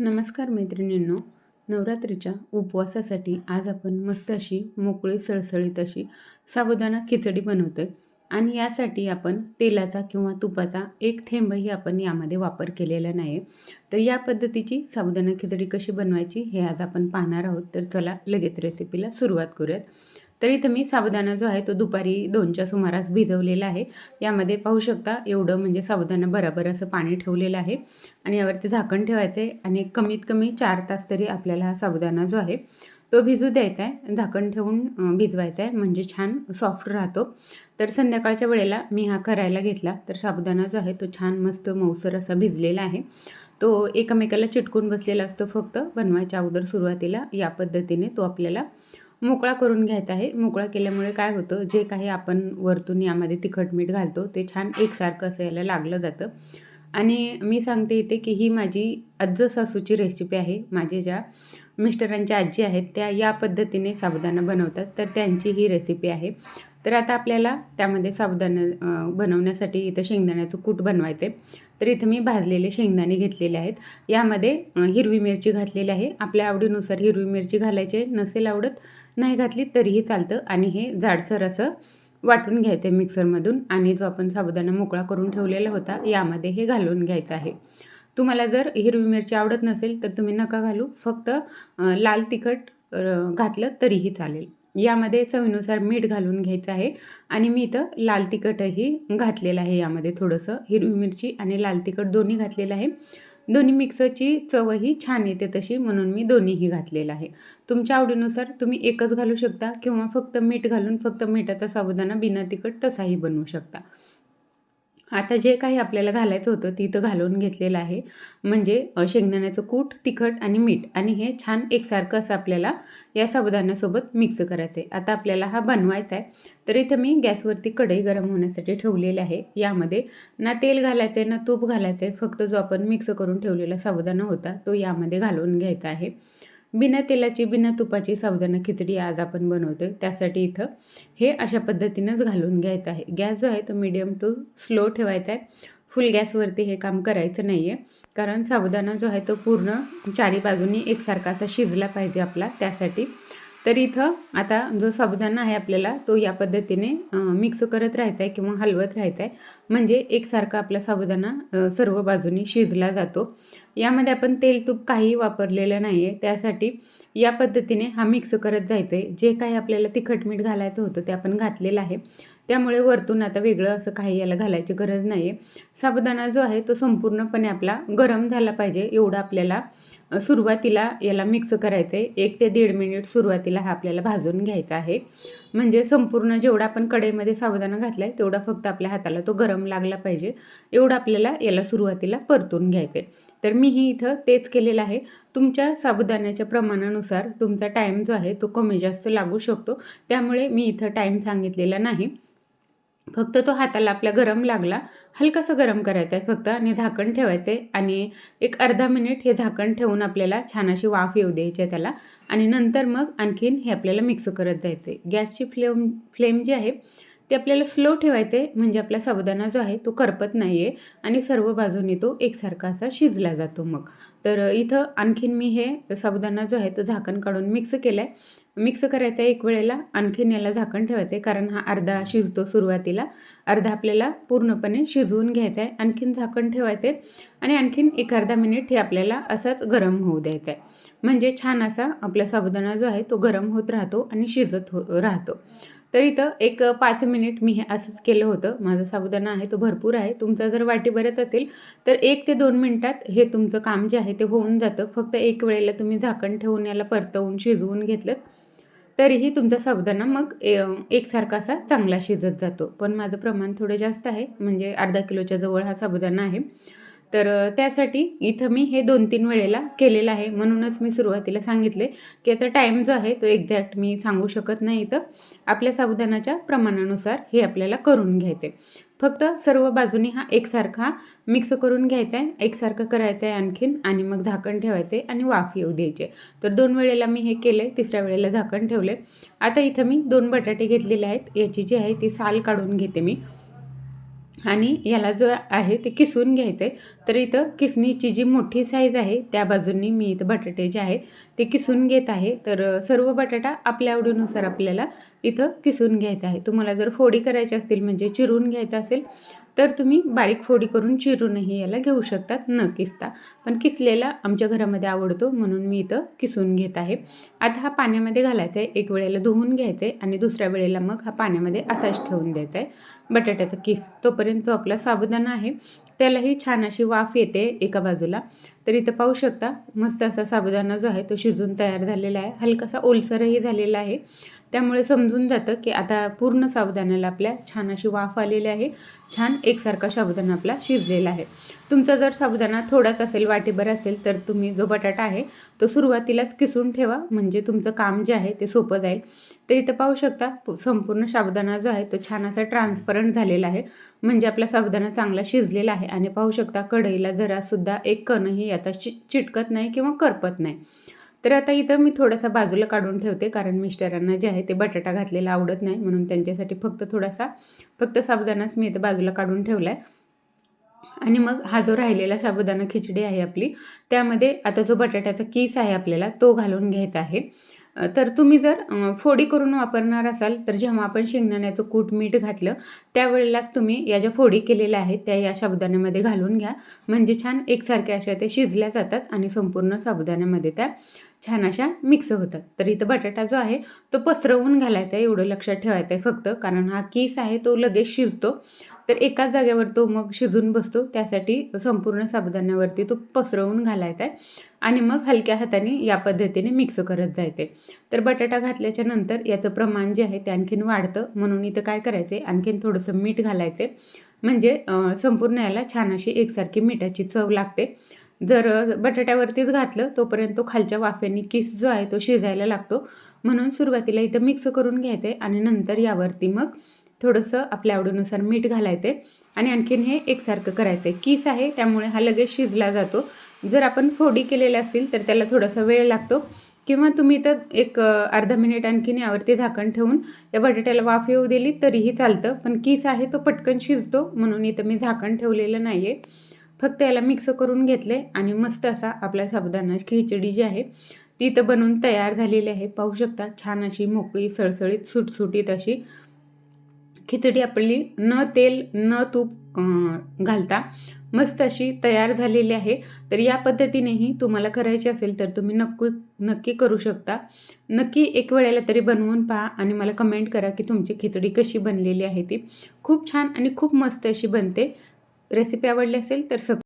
नमस्कार मैत्रिणींनो. नवरात्रीच्या उपवासासाठी आज आपण मस्त अशी मोकळी सळसळीत अशी साबुदाणा खिचडी बनवतोय. आणि यासाठी आपण तेलाचा किंवा तुपाचा एक थेंबही आपण यामध्ये वापर केलेला नाही तर या पद्धतीची साबुदाणा खिचडी कशी बनवायची हे आज आपण पाहणार आहोत. तर चला लगेच रेसिपीला सुरुवात करूयात. तर इथं मी साबुदाणा जो आहे तो दुपारी दोनच्या सुमारास भिजवलेला आहे. यामध्ये पाहू शकता एवढं म्हणजे साबुदाणा बराबर असं पाणी ठेवलेलं आहे. आणि यावरती झाकण ठेवायचं आहे आणि कमीत कमी चार तास तरी आपल्याला हा साबुदाणा जो आहे तो भिजू द्यायचा आहे झाकण ठेवून भिजवायचा आहे म्हणजे छान सॉफ्ट राहतो. तर संध्याकाळच्या वेळेला मी हा करायला घेतला. तर साबुदाणा जो आहे तो छान मस्त मऊसर असा भिजलेला आहे. तो एकमेकाला चिटकून बसलेला असतो फक्त. बनवायच्या अगोदर सुरुवातीला या पद्धतीने तो आपल्याला मोकळा करून घ्यायचा आहे. मोकळा केल्यामुळे काय होतं? जे काही आपण वरतून यामध्ये तिखट मीठ घालतो ते छान एकसारखं असं याला लागलं जातं. आणि मी सांगते इथे की ही माझी आज्ज सासूची रेसिपी आहे. माझे ज्या मिस्टरांच्या आजी आहेत त्या या पद्धतीने साबुदाणा बनवतात. तर त्यांची ही रेसिपी आहे. तर आता आपल्याला त्यामध्ये साबुदाणा बनवण्यासाठी इथं शेंगदाण्याचं कूट बनवायचं आहे तर इथं मी भाजलेले शेंगदाणे घेतलेले आहेत. यामध्ये हिरवी मिरची घातलेली आहे. आपल्या आवडीनुसार हिरवी मिरची घालायची नसेल आवडत नाही घातली तरीही चालतं. आणि हे जाडसर असं वाटून घ्यायचं आहे मिक्सरमधून. आणि जो आपण साबुदाणा मोकळा करून ठेवलेला होता यामध्ये हे घालून घ्यायचं आहे. तुम्हाला जर हिरवी मिरची आवडत नसेल तर तुम्ही नका घालू. फक्त लाल तिखट घातलं तरीही चालेल. यामध्ये चवीनुसार मीठ घालून घ्यायचं आहे. आणि मी इथं लाल तिखटही घातलेलं आहे यामध्ये थोडंसं. हिरवी मिरची आणि लाल तिखट दोन्ही घातलेलं आहे. दोन्ही मिक्सरची चवही छान येते तशी म्हणून मी दोन्हीही घातलेलं आहे. तुमच्या आवडीनुसार तुम्ही एकच घालू शकता किंवा फक्त मीठ घालून फक्त मिठाचा साबुदाणा बिना तिखट तसाही बनवू शकता. आता जे काही आपल्याला घालायचं होतं तिथं घालून घेतलेलं आहे. म्हणजे शेंगदाण्याचं कूट तिखट आणि मीठ. आणि हे छान एकसारखं असं आपल्याला या साबुदाण्यासोबत मिक्स करायचं आहे आता आपल्याला हा बनवायचा आहे तर इथं मी गॅसवरती कढई गरम होण्यासाठी ठेवलेले आहे. यामध्ये ना तेल घालायचं आहे ना तूप घालायचं आहे फक्त जो आपण मिक्स करून ठेवलेला साबुदाणा होता तो यामध्ये घालून घ्यायचा आहे. बिना तेलाची बिना तुपाची सावधानं खिचडी आज आपण बनवतो त्यासाठी इथं हे अशा पद्धतीनंच घालून घ्यायचं आहे. गॅस जो आहे तो मीडियम टू स्लो ठेवायचा आहे. फुल गॅसवरती हे काम करायचं नाही आहे कारण साबुदाणा जो आहे तो पूर्ण चारी बाजूनी एकसारखा असा शिजला पाहिजे आपला. त्यासाठी तर इथं आता जो साबुदाणा आहे आपल्याला तो या पद्धतीने मिक्स करत राहायचा आहे किंवा हलवत राहायचा आहे म्हणजे एकसारखा आपला साबुदाणा सर्व बाजूनी शिजला जातो. यामध्ये आपण तेल तूप काही वापरलेलं नाही आहे त्यासाठी या पद्धतीने हा मिक्स करत जायचं आहे जे काही आपल्याला तिखट मीठ घालायचं होतं ते आपण घातलेलं आहे. त्यामुळे वरतून आता वेगळं असं काही याला घालायची गरज नाही आहे साबुदाणा जो आहे तो संपूर्णपणे आपला गरम झाला पाहिजे एवढं आपल्याला सुरुवातीला याला मिक्स करायचं आहे एक ते दीड मिनिट सुरुवातीला हा आपल्याला भाजून घ्यायचा आहे. म्हणजे संपूर्ण जेवढा आपण कढईमध्ये साबुदाणा घातला आहे तेवढा फक्त आपल्या हाताला तो गरम लागला पाहिजे. एवढं आपल्याला याला सुरुवातीला परतून घ्यायचं आहे तर मीही इथं तेच केलेलं आहे. तुमच्या साबुदाण्याच्या प्रमाणानुसार तुमचा टाईम जो आहे तो कमी जास्त लागू शकतो. त्यामुळे मी इथं टाईम सांगितलेला नाही. फक्त तो हाताला आपल्या गरम लागला हलकासा गरम करायचा आहे फक्त आणि झाकण ठेवायचं आहे आणि एक अर्धा मिनिट हे झाकण ठेवून आपल्याला छान अशी वाफ येऊ द्यायची आहे त्याला आणि नंतर मग आणखीन हे आपल्याला मिक्स करत जायचं आहे गॅसची फ्लेम फ्लेम जी आहे ते आपल्याला स्लो ठेवायचं आहे म्हणजे आपला साबुदाणा जो आहे तो करपत नाही आहे आणि सर्व बाजूनी तो एकसारखा असा शिजला जातो मग. तर इथं आणखीन मी हे साबुदाणा जो आहे तो झाकण काढून मिक्स केलं आहे मिक्स करायचा आहे एक वेळेला आणखीन याला झाकण ठेवायचं आहे कारण हा अर्धा शिजतो सुरुवातीला. अर्धा आपल्याला पूर्णपणे शिजवून घ्यायचा आहे आणखीन झाकण ठेवायचं आहे आणि आणखीन एक अर्धा मिनिट हे आपल्याला असाच गरम होऊ द्यायचा आहे म्हणजे छान असा आपला साबुदाणा जो आहे तो गरम होत राहतो आणि शिजत हो राहतो. तर इथं एक पाच मिनिट मी हे असंच केलं होतं. माझा साबुदाणा आहे तो भरपूर आहे. तुमचा जर वाटी बरंच असेल तर एक ते दोन मिनटात हे तुमचं काम जे आहे ते होऊन जातं. फक्त एक वेळेला तुम्ही झाकण ठेवून याला परतवून शिजवून घेतलं तरीही तुमचा साबुदाणा मग एकसारखा असा चांगला शिजत जातो. पण माझं प्रमाण थोडं जास्त आहे. म्हणजे अर्धा किलोच्या जवळ हा साबुदाणा आहे. तर त्यासाठी इथं मी हे दोन तीन वेळेला केलेलं आहे. म्हणूनच मी सुरुवातीला सांगितले की याचा टाईम जो आहे तो एक्झॅक्ट मी सांगू शकत नाही तर आपल्या साबुदाणाच्या प्रमाणानुसार हे आपल्याला करून घ्यायचे. फक्त सर्व बाजूनी हा एकसारखा मिक्स करून घ्यायचा आहे. एकसारखं करायचं आहे आणखीन आणि मग झाकण ठेवायचं आहे आणि वाफ येऊ द्यायचे. तर दोन वेळेला मी हे केले तिसऱ्या वेळेला झाकण ठेवले आता इथं मी दोन बटाटे घेतलेले आहेत. याची जी आहे ती साल काढून घेते मी. आणि याला जो आहे ते किसून घ्यायचं आहे तर इथं किसणीची जी मोठी साईज आहे त्या बाजूंनी मी इथं बटाटे जे आहे ते किसून घेत आहे. तर सर्व बटाटा आपल्या आवडीनुसार आपल्याला इथं किसून घ्यायचा आहे. तुम्हाला जर फोडी करायची असतील म्हणजे चिरून घ्यायचं असेल तर तुम्ही बारीक फोडी करून चिरूनही याला घेऊ शकतात. न किसता. पण किसलेला आमच्या घरामध्ये आवडतो म्हणून मी इथं किसून घेत आहे. आता हा पाण्यामध्ये घालायचा आहे एक वेळेला धुवून घ्यायचं आहे आणि दुसऱ्या वेळेला मग हा पाण्यामध्ये असाच ठेवून द्यायचा आहे बटाट्याचा किस तोपर्यंत तो आपला साबुदाणा आहे. त्यालाही छान अशी वाफ येते एका बाजूला. तर इथं पाहू शकता मस्त असा साबुदाणा जो आहे तो शिजून तयार झालेला आहे. हलकासा ओलसरही झालेला आहे. त्यामुळे समजून जातं की आता पूर्ण साबुदाण्याला आपल्या छान अशी वाफ आलेली आहे. छान एकसारखा साबुदाणा आपला शिजलेला आहे. तुमचा जर साबुदाणा थोडाच असेल वाटीभर असेल तर तुम्ही जो बटाटा आहे तो सुरुवातीलाच किसून ठेवा. म्हणजे तुमचं काम जे आहे ते सोपं जाईल. तर इथं पाहू शकता संपूर्ण साबुदाणा जो आहे तो छान असा ट्रान्सपरंट झालेला आहे. म्हणजे आपला साबुदाणा चांगला शिजलेला आहे. आणि पाहू शकता कढईला जरासुद्धा एक कणही याचा चि चिटकत नाही किंवा करपत नाही. तर आता इथं मी थोडासा बाजूला काढून ठेवते कारण मिस्टरांना जे आहे ते बटाटा घातलेला आवडत नाही म्हणून त्यांच्यासाठी फक्त थोडासा फक्त साबुदाणाच मी इथं बाजूला काढून ठेवला आहे आणि मग हा जो राहिलेला साबुदाणा खिचडी आहे आपली त्यामध्ये आता जो बटाट्याचा केस आहे आपल्याला तो घालून घ्यायचा आहे. तर तुम्ही जर फोडी करून वापरणार असाल तर जेव्हा आपण शेंगदाण्याचं कूट मीठ घातलं त्यावेळेलाच तुम्ही या ज्या फोडी केलेल्या आहेत त्या या साबुदाण्यामध्ये घालून घ्या. म्हणजे छान एकसारख्या अशा ते शिजल्या जातात आणि संपूर्ण साबुदाण्यामध्ये त्या छान अशा मिक्स होतात. तर इथं बटाटा जो आहे तो पसरवून घालायचा आहे एवढं लक्षात ठेवायचं आहे फक्त. कारण हा केस आहे तो लगेच शिजतो. तर एकाच जागेवर तो मग शिजून बसतो. त्यासाठी संपूर्ण साबुदाण्यावरती तो पसरवून घालायचा आहे. आणि मग हलक्या हाताने या पद्धतीने मिक्स करत जायचे. तर बटाटा घातल्याच्या नंतर याचं प्रमाण जे आहे ते आणखीन वाढतं. म्हणून इथं काय करायचं आहे आणखीन थोडंसं मीठ घालायचे. म्हणजे संपूर्ण याला छान अशी एकसारखी मिठाची चव लागते. जर बटाट्यावरतीच घातलं तोपर्यंत तो खालच्या वाफ्यांनी किस जो आहे तो शिजायला लागतो. म्हणून सुरुवातीला इथं मिक्स करून घ्यायचं आहे आणि नंतर यावरती मग थोडंसं आपल्या आवडीनुसार मीठ घालायचं आहे आणि आणखीन हे एकसारखं करायचं आहे किस आहे त्यामुळे हा लगेच शिजला जातो. जर आपण फोडी केलेल्या असतील तर त्याला थोडासा वेळ लागतो. किंवा तुम्ही तर एक अर्धा मिनिट आणखीन यावरती झाकण ठेवून या बटाट्याला वाफ येऊ दिली तरीही चालतं. पण किस आहे तो पटकन शिजतो म्हणून इथं मी झाकण ठेवलेलं नाही आहे फक्त याला मिक्स करून घेतले आणि मस्त असा आपल्या साबुदाणा खिचडी जी आहे ती इथं बनवून तयार झालेली आहे. पाहू शकता छान अशी मोकळी सळसळीत सुटसुटीत अशी खिचडी आपली न तेल न तूप घालता मस्त अशी तयार झालेली आहे. तर या पद्धतीनेही तुम्हाला करायची असेल तर तुम्ही नक्की नक्की करू शकता. नक्की एक वेळेला तरी बनवून पहा आणि मला कमेंट करा की तुमची खिचडी कशी बनलेली आहे ती. खूप छान आणि खूप मस्त अशी बनते. रेसिपी आवडली असेल तर सब